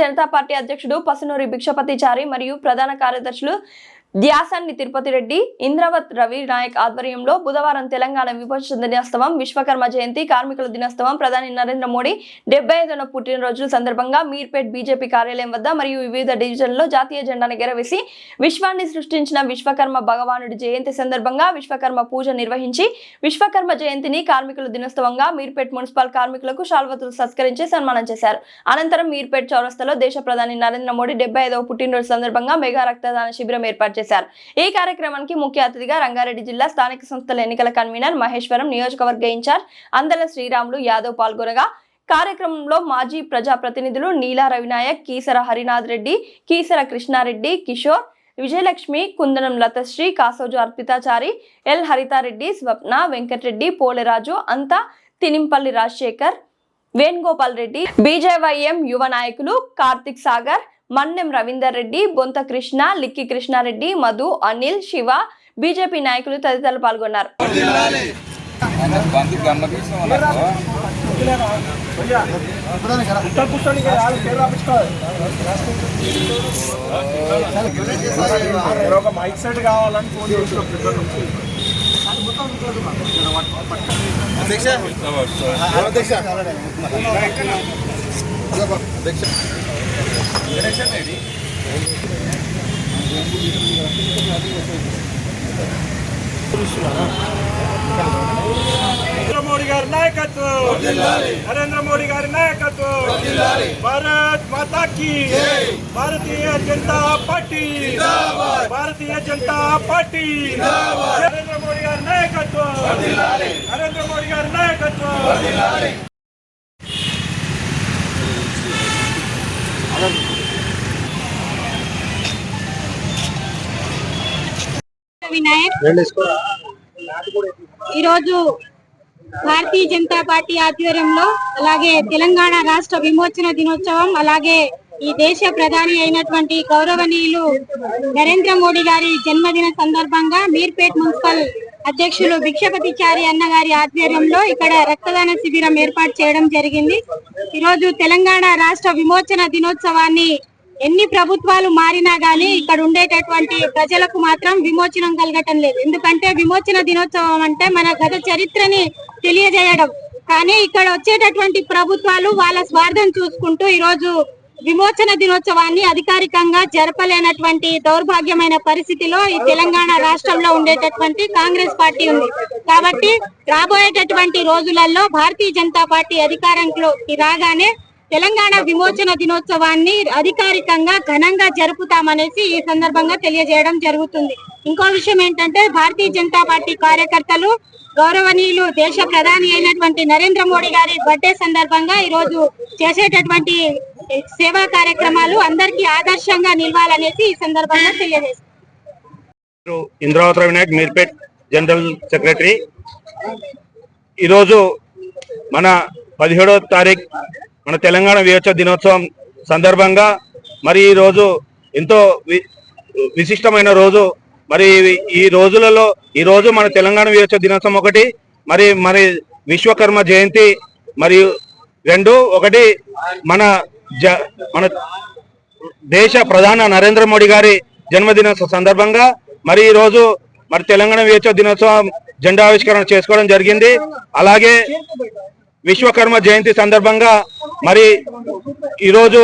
Janata party అధ్యక్షుడు పసునూరి భిక్షపతిచారి మరియు ప్రధాన కార్యదర్శులు ధ్యాసాన్ని తిరుపతి రెడ్డి ఇంద్రవత్ రవి నాయక్ ఆధ్వర్యంలో బుధవారం తెలంగాణ విభజన దినోత్సవం విశ్వకర్మ జయంతి కార్మికుల దినోత్సవం ప్రధాని నరేంద్ర మోడీ డెబ్బై ఐదవ పుట్టినరోజు సందర్భంగా మీర్పేట్ బీజేపీ కార్యాలయం వద్ద మరియు వివిధ డివిజన్లలో జాతీయ జెండాను ఎగరవేసి విశ్వాన్ని సృష్టించిన విశ్వకర్మ భగవానుడి జయంతి సందర్భంగా విశ్వకర్మ పూజ నిర్వహించి విశ్వకర్మ జయంతిని కార్మికుల దినోత్సవంగా మీర్పేట్ మున్సిపల్ కార్మికులకు శాల్వతులు సత్కరించి సన్మానం చేశారు. అనంతరం మీర్పేట్ చౌరస్తాలో దేశ ప్రధాని నరేంద్ర మోడీ డెబ్బై ఐదవ పుట్టినరోజు సందర్భంగా మెగా రక్తదాన శిబిరం ఏర్పాటు చేశారు. ఈ కార్యక్రమానికి ముఖ్య అతిథిగా రంగారెడ్డి జిల్లా స్థానిక సంస్థల ఎన్నికల కన్వీనర్ మహేశ్వరం నియోజకవర్గ ఇన్ఛార్జ్ అందల శ్రీరాములు యాదవ్ పాల్గొనగా కార్యక్రమంలో మాజీ ప్రజాప్రతినిధులు నీలా రవినాయక్ కీసర హరినాథ్ రెడ్డి కీసర కృష్ణారెడ్డి కిషోర్ విజయలక్ష్మి కుందనం లతశ్రీ కాసోజు అర్పితాచారి ఎల్ హరితారెడ్డి స్వప్న వెంకటరెడ్డి పోలెరాజు అంతా తినింపల్లి రాజశేఖర్ వేణుగోపాల్ రెడ్డి బీజేవైఎం యువ నాయకులు కార్తిక్ సాగర్ మన్నెం రవీందర్ రెడ్డి బొంత కృష్ణ లిక్కి కృష్ణారెడ్డి మధు అనిల్ శివ బీజేపీ నాయకులు తదితరులు పాల్గొన్నారు. అధ్యక్ష. అధ్యక్ష నరేంద్ర మోడీ గారి నాయకత్వం నరేంద్ర మోడీ గారి నాయకత్వం భారత్ మాతా కి భారతీయ జనతా పార్టీ భారతీయ జనతా పార్టీ నరేంద్ర మోడీ గారి నాయకత్వం నరేంద్ర మోడీ గారి నాయకత్వం వినాయక్. ఈరోజు భారతీయ జనతా పార్టీ ఆధ్వర్యంలో అలాగే తెలంగాణ రాష్ట్ర విమోచన దినోత్సవం అలాగే ఈ దేశ ప్రధాని అయినటువంటి గౌరవనీయులు నరేంద్ర మోడీ గారి జన్మదిన సందర్భంగా మీర్పేట్ మున్సిపల్ అధ్యక్షులు భిక్షపతిచారి అన్న గారి ఆధ్వర్యంలో ఇక్కడ రక్తదాన శిబిరం ఏర్పాటు చేయడం జరిగింది. ఈరోజు తెలంగాణ రాష్ట్ర విమోచన దినోత్సవాన్ని ఎన్ని ప్రభుత్వాలు మారినా గానీ ఇక్కడ ఉండేటటువంటి ప్రజలకు మాత్రం విమోచనం కలగటం లేదు. ఎందుకంటే విమోచన దినోత్సవం అంటే మన గత చరిత్రని తెలియజేయడం. కానీ ఇక్కడ వచ్చేటటువంటి ప్రభుత్వాలు వాళ్ళ స్వార్థం చూసుకుంటూ ఈ రోజు విమోచన దినోత్సవాన్ని అధికారికంగా జరపలేనటువంటి దౌర్భాగ్యమైన పరిస్థితిలో ఈ తెలంగాణ రాష్ట్రంలో ఉండేటటువంటి కాంగ్రెస్ పార్టీ ఉంది. కాబట్టి రాబోయేటటువంటి రోజులలో భారతీయ జనతా పార్టీ అధికారంలోకి రాగానే తెలంగాణ విమోచన దినోత్సవాన్ని అధికారికంగా ఘనంగా జరుపుతామనేసి ఈ సందర్భంగా తెలియజేయడం జరుగుతుంది. ఇంకో విషయం ఏంటంటే భారతీయ జనతా పార్టీ కార్యకర్తలు గౌరవనీయులు దేశ ప్రధాని అయినటువంటి నరేంద్ర మోడీ గారి బర్త్డే సందర్భంగా ఈ రోజు చేసేటటువంటి సేవా కార్యక్రమాలు అందరికీ ఆదర్శంగా నిలవాలనేసి ఈ సందర్భంగా తెలియజేస్తారు ఇంద్రావతి వినాయక్ మీర్పేట్ జనరల్ సెక్రటరీ. ఈరోజు మన పదిహేడవ తారీఖు మన తెలంగాణ విమోచన దినోత్సవం సందర్భంగా మరి ఈరోజు ఎంతో విశిష్టమైన రోజు. మరి ఈ- రోజులలో ఈ రోజు మన తెలంగాణ విమోచన దినోత్సవం ఒకటి మరి మరి విశ్వకర్మ జయంతి మరియు రెండు ఒకటి మన జ మన దేశ ప్రధాన నరేంద్ర మోడీ గారి జన్మదిన సందర్భంగా మరి ఈ రోజు మరి తెలంగాణ విమోచన దినోత్సవం జెండా ఆవిష్కరణ చేసుకోవడం జరిగింది. అలాగే విశ్వకర్మ జయంతి సందర్భంగా మరి ఈరోజు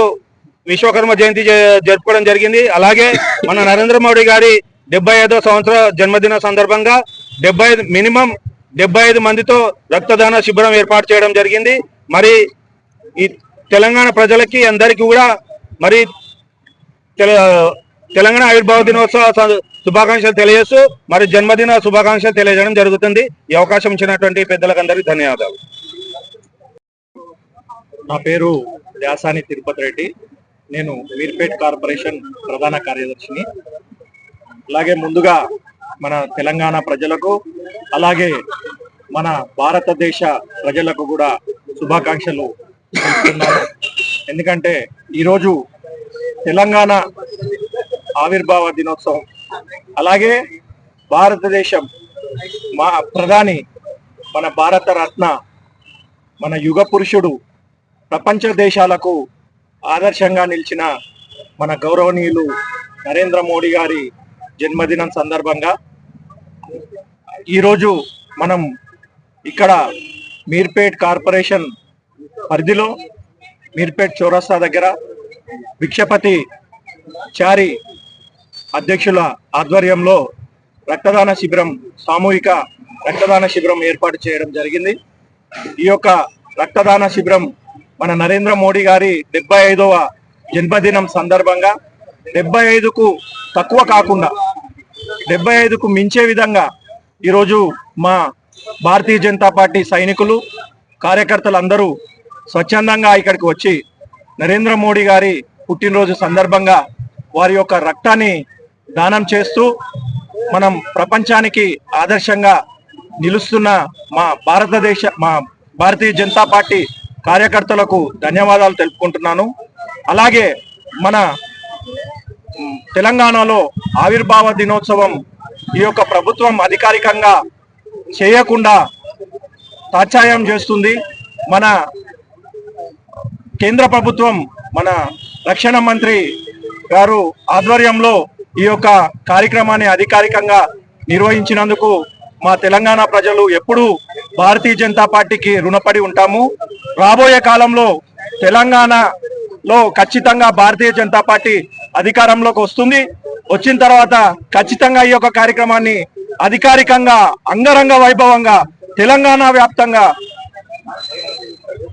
విశ్వకర్మ జయంతి జరుపుకోవడం జరిగింది. అలాగే మన నరేంద్ర మోడీ గారి డెబ్బై ఐదో సంవత్సర జన్మదిన సందర్భంగా డెబ్బై ఐదు మినిమం డెబ్బై ఐదు మందితో రక్తదాన శిబిరం ఏర్పాటు చేయడం జరిగింది. మరి ఈ తెలంగాణ ప్రజలకి అందరికీ కూడా మరి తెలంగాణ ఆవిర్భావ దినోత్సవ శుభాకాంక్షలు తెలియజేస్తూ మరి జన్మదిన శుభాకాంక్షలు తెలియజేయడం జరుగుతుంది. ఈ అవకాశం ఇచ్చినటువంటి పెద్దలకు అందరికీ ధన్యవాదాలు. నా పేరు వ్యాసాని తిరుపతి రెడ్డి. నేను వీర్పేట్ కార్పొరేషన్ ప్రధాన కార్యదర్శిని. అలాగే ముందుగా మన తెలంగాణ ప్రజలకు అలాగే మన భారతదేశ ప్రజలకు కూడా శుభాకాంక్షలు తెలుపుతున్నాను. ఎందుకంటే ఈరోజు తెలంగాణ ఆవిర్భావ దినోత్సవం అలాగే భారతదేశం మా ప్రధాని మన భారత రత్న మన యుగ పురుషుడు ప్రపంచ దేశాలకు ఆదర్శంగా నిలిచిన మన గౌరవనీయులు నరేంద్ర మోడీ గారి జన్మదినం సందర్భంగా ఈరోజు మనం ఇక్కడ మీర్పేట్ కార్పొరేషన్ పరిధిలో మీర్పేట్ చౌరస్తా దగ్గర భిక్షపతి చారి అధ్యక్షుల ఆధ్వర్యంలో రక్తదాన శిబిరం సామూహిక రక్తదాన శిబిరం ఏర్పాటు చేయడం జరిగింది. ఈ యొక్క రక్తదాన శిబిరం మన నరేంద్ర మోడీ గారి డెబ్బై ఐదవ జన్మదినం సందర్భంగా డెబ్బై ఐదుకు తక్కువ కాకుండా డెబ్బై ఐదుకు మించే విధంగా ఈరోజు మా భారతీయ జనతా పార్టీ సైనికులు కార్యకర్తలు అందరూ స్వచ్ఛందంగా ఇక్కడికి వచ్చి నరేంద్ర మోడీ గారి పుట్టినరోజు సందర్భంగా వారి యొక్క రక్తాన్ని దానం చేస్తూ మనం ప్రపంచానికి ఆదర్శంగా నిలుస్తున్న మా భారతదేశ మా భారతీయ జనతా పార్టీ కార్యకర్తలకు ధన్యవాదాలు తెలుపుకుంటున్నాను. అలాగే మన తెలంగాణలో ఆవిర్భావ దినోత్సవం ఈ యొక్క ప్రభుత్వం అధికారికంగా చేయకుండా తాత్సాయం చేస్తుంది. మన కేంద్ర ప్రభుత్వం మన రక్షణ మంత్రి గారు ఆధ్వర్యంలో ఈ యొక్క కార్యక్రమాన్ని అధికారికంగా నిర్వహించినందుకు మా తెలంగాణ ప్రజలు ఎప్పుడూ భారతీయ జనతా పార్టీకి రుణపడి ఉంటాము. రాబోయే కాలంలో తెలంగాణలో ఖచ్చితంగా భారతీయ జనతా పార్టీ అధికారంలోకి వస్తుంది. వచ్చిన తర్వాత ఖచ్చితంగా ఈ యొక్క కార్యక్రమాన్ని అధికారికంగా అంగరంగ వైభవంగా తెలంగాణ వ్యాప్తంగా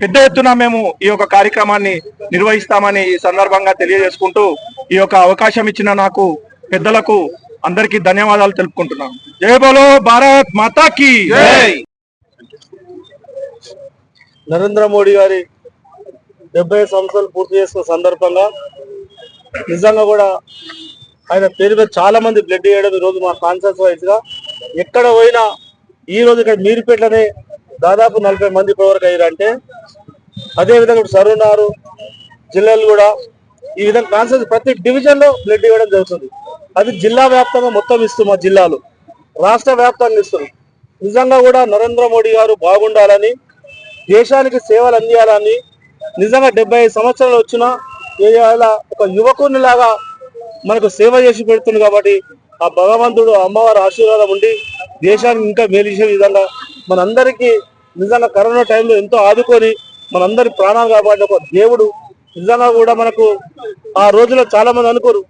పెద్ద ఎత్తున మేము ఈ యొక్క కార్యక్రమాన్ని నిర్వహిస్తామని ఈ సందర్భంగా తెలియజేసుకుంటూ ఈ యొక్క అవకాశం ఇచ్చిన నాకు పెద్దలకు అందరికీ ధన్యవాదాలు తెలుపుకుంటున్నాను. జై బోలో భారత్ మాతాకి! నరేంద్ర మోడీ గారి డెబ్బై సంవత్సరాలు పూర్తి చేసుకున్న సందర్భంగా నిజంగా కూడా ఆయన పేరు మీద చాలా మంది బ్లడ్ చేయడం ఈ రోజు మా కాన్సర్స్ వైజ్గా. ఎక్కడ పోయినా ఈ రోజు ఇక్కడ మీరుపేటలోనే దాదాపు నలభై మంది ఇప్పటివరకు అయ్యారంటే అదే విధంగా ఇప్పుడు సరునారు జిల్లాలు కూడా ఈ విధంగా కాన్సర్స్ ప్రతి డివిజన్లో బ్లడ్ ఇవ్వడం జరుగుతుంది. అది జిల్లా వ్యాప్తంగా మొత్తం ఇస్తుంది మా జిల్లాలో. రాష్ట్ర వ్యాప్తంగా ఇస్తుంది. నిజంగా కూడా నరేంద్ర మోడీ గారు బాగుండాలని దేశానికి సేవలు అందియాలని నిజంగా డెబ్బై ఐదు సంవత్సరాలు వచ్చినా ఇవాళ ఒక యువకుని లాగా మనకు సేవ చేసి పెడుతుంది కాబట్టి ఆ భగవంతుడు అమ్మవారి ఆశీర్వాదం ఉండి దేశానికి ఇంకా మేలు విధంగా మనందరికీ నిజంగా కరోనా టైంలో ఎంతో ఆదుకొని మనందరి ప్రాణాలు కాబట్టి ఒక దేవుడు. నిజంగా కూడా మనకు ఆ రోజులో చాలా మంది అనుకోరు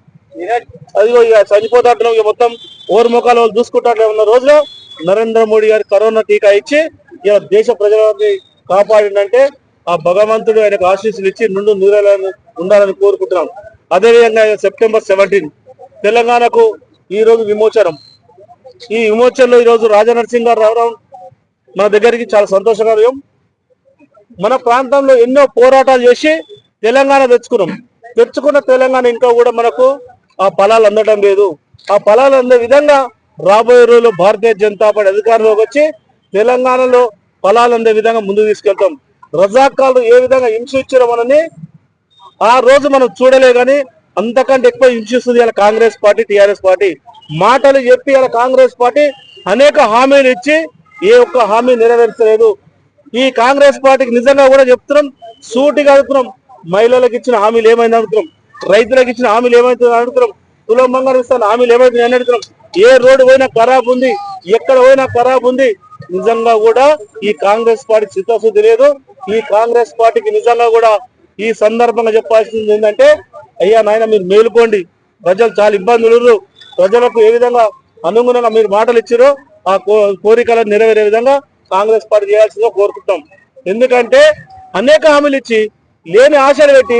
అదిగో ఇక చనిపోతాడు ఇక మొత్తం ఓరు ముఖాలు వాళ్ళు చూసుకుంటాడు ఉన్న రోజులో నరేంద్ర మోడీ గారి కరోనా టీకా ఇచ్చి ఇక దేశ ప్రజలని కాపాడిందంటే ఆ భగవంతుడు ఆయనకు ఆశీస్సులు ఇచ్చి నుండు నూరేళ్ళను ఉండాలని కోరుకుంటున్నాం. అదేవిధంగా సెప్టెంబర్ సెవెంటీన్ తెలంగాణకు ఈ రోజు విమోచనం. ఈ విమోచనలో ఈ రోజు రాజా నరసింహ గారు రావడం మన దగ్గరికి చాలా సంతోషకరం మన ప్రాంతంలో ఎన్నో పోరాటాలు చేసి తెలంగాణ తెచ్చుకున్నాం. తెచ్చుకున్న తెలంగాణ ఇంకా కూడా మనకు ఆ ఫలాలు అందడం లేదు. ఆ ఫలాలు అందే విధంగా రాబోయే రోజుల్లో భారతీయ జనతా పార్టీ అధికారంలోకి వచ్చి తెలంగాణలో ఫలాలు అందే విధంగా ముందుకు తీసుకెళ్తాం. రజాకాలు ఏ విధంగా హింస మనని ఆ రోజు మనం చూడలే కానీ అంతకంటే ఎక్కువ హింసిస్తుంది ఇలా కాంగ్రెస్ పార్టీ టీఆర్ఎస్ పార్టీ. మాటలు చెప్పి ఇలా కాంగ్రెస్ పార్టీ అనేక హామీలు ఇచ్చి ఏ ఒక్క హామీ నెరవేర్చలేదు. ఈ కాంగ్రెస్ పార్టీకి నిజంగా కూడా చెప్తున్నాం సూటిగా అడుగుతున్నాం. మహిళలకు ఇచ్చిన హామీలు ఏమైంది అడుగుతున్నాం. రైతులకు ఇచ్చిన హామీలు ఏమవుతుందో అడుగుతున్నాం? తులం బంగారం ఇస్తాను హామీలు ఏమైతుంది అని అడుగుతున్నాం? ఏ రోడ్డు పోయినా ఖరాబ్ ఉంది ఎక్కడ పోయినా ఖరాబ్ ఉంది. నిజంగా కూడా ఈ కాంగ్రెస్ పార్టీ చిత్తశుద్ధి లేదు. ఈ కాంగ్రెస్ పార్టీకి నిజంగా కూడా ఈ సందర్భంగా చెప్పాల్సింది ఏంటంటే అయ్యా నాయన మీరు మేలుకోండి. ప్రజలు చాలా ఇబ్బందులు ప్రజలకు ఏ విధంగా అనుగుణంగా మీరు మాటలు ఇచ్చారో ఆ కో- కోరికలను నెరవేరే విధంగా కాంగ్రెస్ పార్టీ చేయాల్సిందో కోరుకుంటాం ఎందుకంటే అనేక హామీలు ఇచ్చి లేని ఆశలు పెట్టి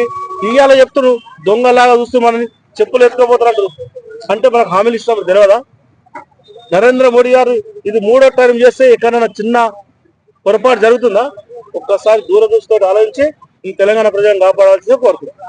ఇవాళ చెప్తున్నారు దొంగలాగా చూస్తూ మనని చెప్పులు ఎత్తుకోపోతున్నట్టు. అంటే మనకు హామీలు ఇచ్చినప్పుడు తెలియదా? నరేంద్ర మోడీ గారు ఇది మూడో టైం చేస్తే ఎక్కడైనా చిన్న పొరపాటు జరుగుతుందా? ఒక్కసారి దూరదృష్టితో ఆలోచించి ఈ తెలంగాణ ప్రజలను కాపాడాల్సిందే కోరుతున్నాను